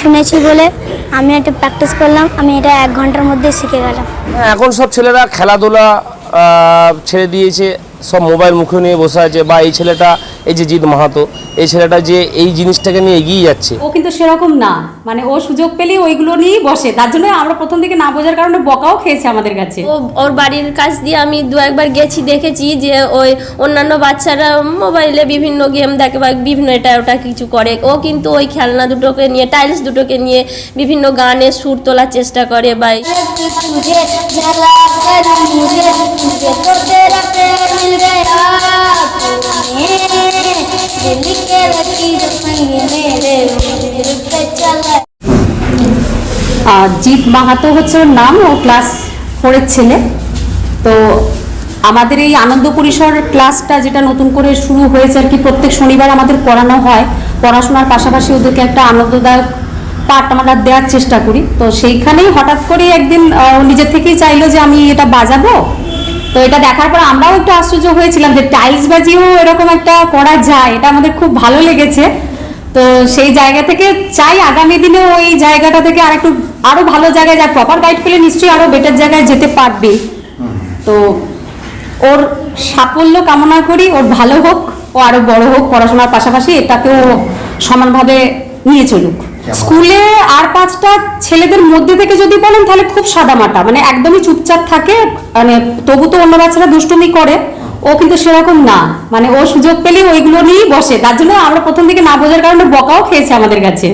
শুনেছি বলে আমি একটা প্র্যাকটিস করলাম আমি এটা এক ঘণ্টার মধ্যে শিখে গেলাম। হ্যাঁ, এখন সব ছেলেরা খেলাধুলা ছেড়ে দিয়েছে। সব মোবাইল মুখে নিয়ে বসে আছে বা এই ছেলেটা এই যে জিৎ মাহাতো এই ছেলেটা যে এই জিনিসটাকে নিয়ে এগিয়ে যাচ্ছে। ও কিন্তু সেরকম না। মানে ও সুযোগ পেলেই ওইগুলো নিয়েই বসে। তার জন্য আমরা প্রথম থেকে না বোঝার কারণে বকাও খেয়েছে আমাদের কাছে। ও ওর বাড়ির কাছ দিয়ে আমি দু একবার গেছি দেখেছি যে ওই অন্যান্য বাচ্চারা মোবাইলে বিভিন্ন গেম দেখে বা বিভিন্ন এটা ওটা কিছু করে। ও কিন্তু ওই খেলনা দুটোকে নিয়ে টাইলস দুটোকে নিয়ে বিভিন্ন গানে সুর তোলার চেষ্টা করে বা तुझे जला कर मुझे मुझे तो तेरा प्यार मिल गया तूने दिल के लकीर संग मेरे दिल पे चला আর জিৎ মাহাতো হচ্ছে ওর নাম ও ক্লাস ফোরের ছেলে তো আমাদের এই আনন্দ পরিসর ক্লাসটা যেটা নতুন করে শুরু হয়েছে আর কি প্রত্যেক শনিবার আমাদের পড়ানো হয় পড়াশোনার পাশাপাশি ওদেরকে একটা আনন্দদায়ক পাঠ আমরা দেওয়ার চেষ্টা করি তো সেইখানেই হঠাৎ করে একদিন আহ, ও নিজের থেকেই চাইলো যে আমি এটা বাজাবো তো এটা দেখার পর আমরাও একটু আশ্চর্য হয়েছিলাম যে টাইলস বাজিয়েও এরকম একটা করা যায়, এটা আমাদের খুব ভালো লেগেছে। তো সেই জায়গা থেকে চাই আগামী দিনে ওই জায়গাটা থেকে আর একটু আরও ভালো জায়গায় যায়। প্রপার গাইড পেলে নিশ্চয়ই আরও বেটার জায়গায় যেতে পারবে। তো ওর সাফল্য কামনা করি, ওর ভালো হোক, ও আরও বড় হোক, পড়াশোনার পাশাপাশি এটাকেও সমানভাবে নিয়ে চলুক। স্কুলে আর পাঁচটা ছেলেদের মধ্যে থেকে যদি বলেন, তাহলে খুব সাদামাটা। মানে একদমই চুপচাপ থাকে মানে তবু তো অন্য বাচ্চারা দুষ্টুমি করে, ও কিন্তু সেরকম না। মানে ও সুযোগ পেলে ওইগুলো নিয়েই বসে। তার জন্য আমরা প্রথম থেকে না বোঝার কারণে বকাও খেয়েছে আমাদের কাছে।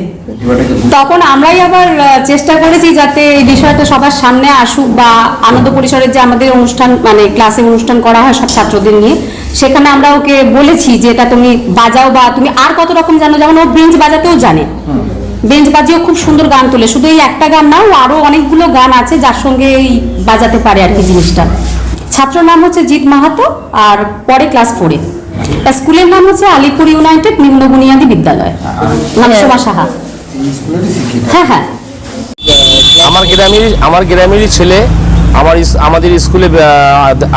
তখন আমরাই আবার চেষ্টা করেছি যাতে এই বিষয়টা সবার সামনে আসুক বা আনন্দ পরিসরের যে আমাদের অনুষ্ঠান মানে ক্লাসে অনুষ্ঠান করা হয় সব ছাত্রদের নিয়ে, সেখানে আমরা ওকে বলেছি যে এটা তুমি বাজাও বা তুমি আর কত রকম জানো, যেমন ও বেঞ্চ বাজাতেও জানে। বেঞ্চ বাজিয়েও খুব সুন্দর গান তোলে। শুধু এই একটা গান না, ও আরও অনেকগুলো গান আছে যার সঙ্গে এই বাজাতে পারে আর কি জিনিসটা। ছাত্র নাম হচ্ছে জিৎ মাহাতো আর পরে ক্লাস ফোরে স্কুলের নাম হচ্ছে আলিপুর ইউনাইটেড নিম্ন বুনিয়াদী বিদ্যালয়। নাম সাহা। হ্যাঁ হ্যাঁ। আমার গ্রামেরই আমার গ্রামেরই ছেলে, আমার আমাদের স্কুলে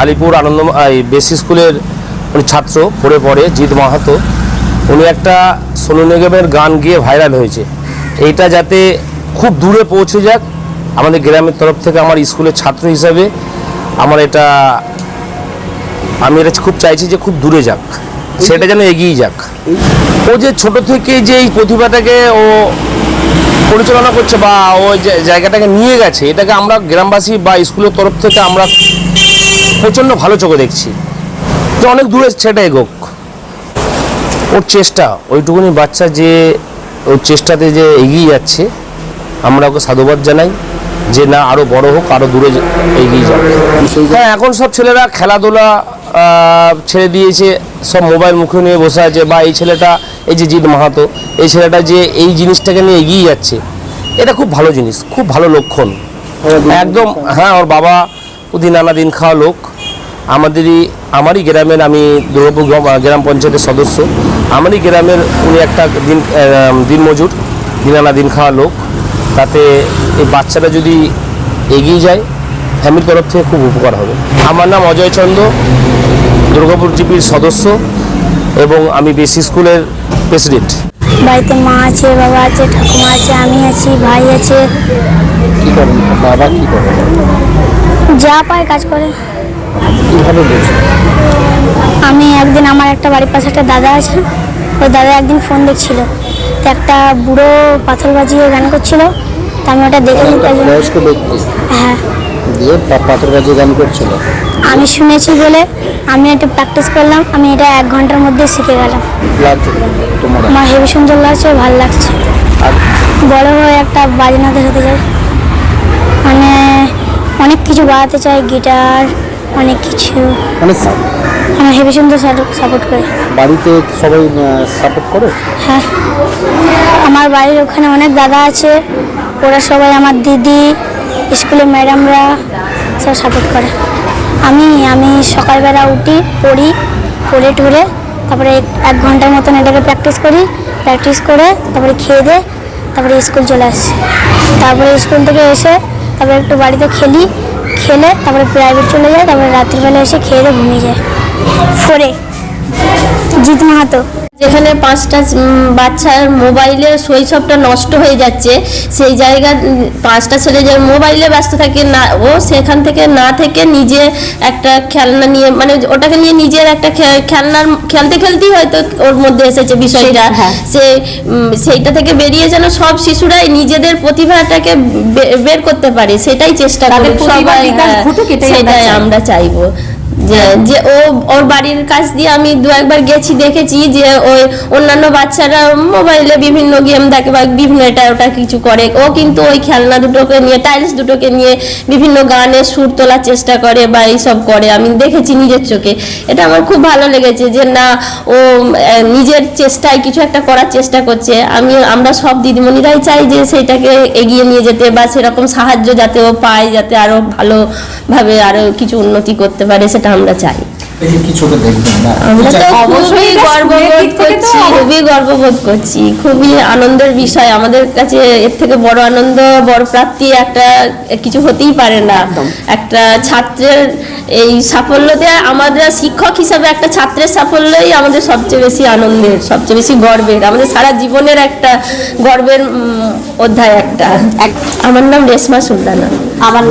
আলিপুর আনন্দ বেসি স্কুলের ছাত্র, পড়ে পড়ে, জিৎ মাহাতো। উনি একটা সোনু নিগমের গান গিয়ে ভাইরাল হয়েছে। এইটা যাতে খুব দূরে পৌঁছে যাক, আমাদের গ্রামের তরফ থেকে আমার স্কুলের ছাত্র হিসাবে আমার এটা, আমি এটা খুব চাইছি যে খুব দূরে যাক, সেটা যেন এগিয়ে যাক। ও যে ছোট থেকে যে এই প্রতিভাটাকে ও পরিচালনা করছে বা ও যে জায়গাটাকে নিয়ে গেছে, এটাকে আমরা গ্রামবাসী বা স্কুলের তরফ থেকে আমরা প্রচণ্ড ভালো চোখে দেখছি। তো অনেক দূরে সেটা এগোক। ওর চেষ্টা, ওইটুকুনি বাচ্চা যে ওর চেষ্টাতে যে এগিয়ে যাচ্ছে, আমরা ওকে সাধুবাদ জানাই যে না আরও বড় হোক আরও দূরে এগিয়ে যাক। হ্যাঁ এখন সব ছেলেরা খেলাধুলা ছেড়ে দিয়েছে, সব মোবাইল মুখে নিয়ে বসে আছে, বা এই ছেলেটা, এই যে জিৎ মাহাতো, এই ছেলেটা যে এই জিনিসটাকে নিয়ে এগিয়ে যাচ্ছে, এটা খুব ভালো জিনিস, খুব ভালো লক্ষণ। একদম হ্যাঁ ওর বাবা প্রতিদিন নানা দিন খাওয়া লোক। আমাদেরই, আমারই গ্রামের, আমি দুর্গাপুর গ্রাম পঞ্চায়েতের সদস্য। আমারই গ্রামের উনি একটা দিন দিনমজুর দিন মজুর দিন আনা দিন খাওয়া লোক। তাতে এই বাচ্চাটা যদি এগিয়ে যায় ফ্যামিলির তরফ থেকে খুব উপকার হবে। আমার নাম অজয় চন্দ্র দুর্গাপুর জিপির সদস্য এবং আমি বেসি স্কুলের প্রেসিডেন্ট। বাড়িতে মা আছে বাবা আছে ঠাকুমা আছে আমি আছি ভাই আছে। কি করেন? বাবা কি করেন যা পায় কাজ করে। কীভাবে আমি একদিন আমার একটা বাড়ির পাশে একটা দাদা আছে ওই দাদা একদিন ফোন দেখছিল। তো একটা বুড়ো পাথর বাজিয়ে গান করছিল তো আমি ওটা দেখে একটা বয়স্ক ব্যক্তি হ্যাঁ। দিয়ে পাথর বাজিয়ে গান করছিল। আমি শুনেছি বলে আমি একটা প্র্যাকটিস করলাম আমি এটা এক ঘণ্টার মধ্যে শিখে গেলাম। আমার হেভি সুন্দর লাগছে ভালো লাগছে। বড় হয়ে একটা বাজনাতে হতে চাই মানে অনেক কিছু বাজাতে চাই গিটার অনেক কিছু। মানে আমার হেভি সুন্দর সাপোর্ট করে। বাড়িতে সবাই সাপোর্ট করে? হ্যাঁ। আমার বাড়ির ওখানে অনেক দাদা আছে। ওরা সবাই আমার দিদি স্কুলের ম্যাডামরা সব সাপোর্ট করে। আমি আমি সকালবেলা উঠি পড়ি পড়ে টুরে তারপরে এক- এক ঘণ্টার মতন এটাকে প্র্যাকটিস করি প্র্যাকটিস করে তারপরে খেয়ে দে তারপরে স্কুল চলে আসি। তারপরে স্কুল থেকে এসে তারপরে একটু বাড়িতে খেলি খেলে, তারপরে প্রাইভেট চলে যায়, তারপরে রাত্রিবেলা এসে খেয়ে দিয়ে ঘুমিয়ে যায়। ফোরে জিত মাহাতো। যেখানে পাঁচটা বাচ্চার মোবাইলে শৈশবটা নষ্ট হয়ে যাচ্ছে সেই জায়গা পাঁচটা ছেলে যে মোবাইলে ব্যস্ত থাকে না ও সেখান থেকে না থেকে নিজে একটা খেলনা নিয়ে মানে ওটাকে নিয়ে নিজের একটা খেলনার খেলতে খেলতেই হয়তো ওর মধ্যে এসেছে বিষয়টা। হ্যাঁ। সে সেইটা থেকে বেরিয়ে যেন সব শিশুরাই নিজেদের প্রতিভাটাকে বের করতে পারে সেটাই চেষ্টা প্রতিভার সবাই হ্যাঁ, সেটাই আমরা চাইব। যে ও, ওর বাড়ির কাছ দিয়ে আমি দু একবার গেছি, দেখেছি যে ওই অন্যান্য বাচ্চারা মোবাইলে বিভিন্ন গেম দেখে বা বিভিন্ন এটা ওটা কিছু করে। ও কিন্তু ওই খেলনা দুটোকে নিয়ে টাইলস দুটোকে নিয়ে বিভিন্ন গানে সুর তোলার চেষ্টা করে বা এইসব করে। আমি দেখেছি নিজের চোখে। এটা আমার খুব ভালো লেগেছে যে না, ও নিজের চেষ্টায় কিছু একটা করার চেষ্টা করছে। আমি, আমরা সব দিদিমণিরাই চাই যে সেটাকে এগিয়ে নিয়ে যেতে বা সেরকম সাহায্য যাতে ও পায়, যাতে আরও ভালোভাবে আরও কিছু উন্নতি করতে পারে, সেটা আমরা চাই। এই যে কিছুটা দেখবেন না? আমরা তো অবশ্যই গর্ববোধ স্কুলের দিক থেকে তো করছি খুবই গর্ববোধ করছি খুবই আনন্দের বিষয়। আমাদের কাছে এর থেকে বড় আনন্দ বড় প্রাপ্তি একটা কিছু হতেই পারে না। একটা ছাত্রের এই সাফল্যতে আমাদের শিক্ষক হিসাবে একটা ছাত্রের সাফল্যই আমাদের সবচেয়ে বেশি আনন্দের সবচেয়ে বেশি গর্বের। আমাদের সারা জীবনের একটা গর্বের অধ্যায় একটা। আমার নাম রেশমা সুলতানা। আমার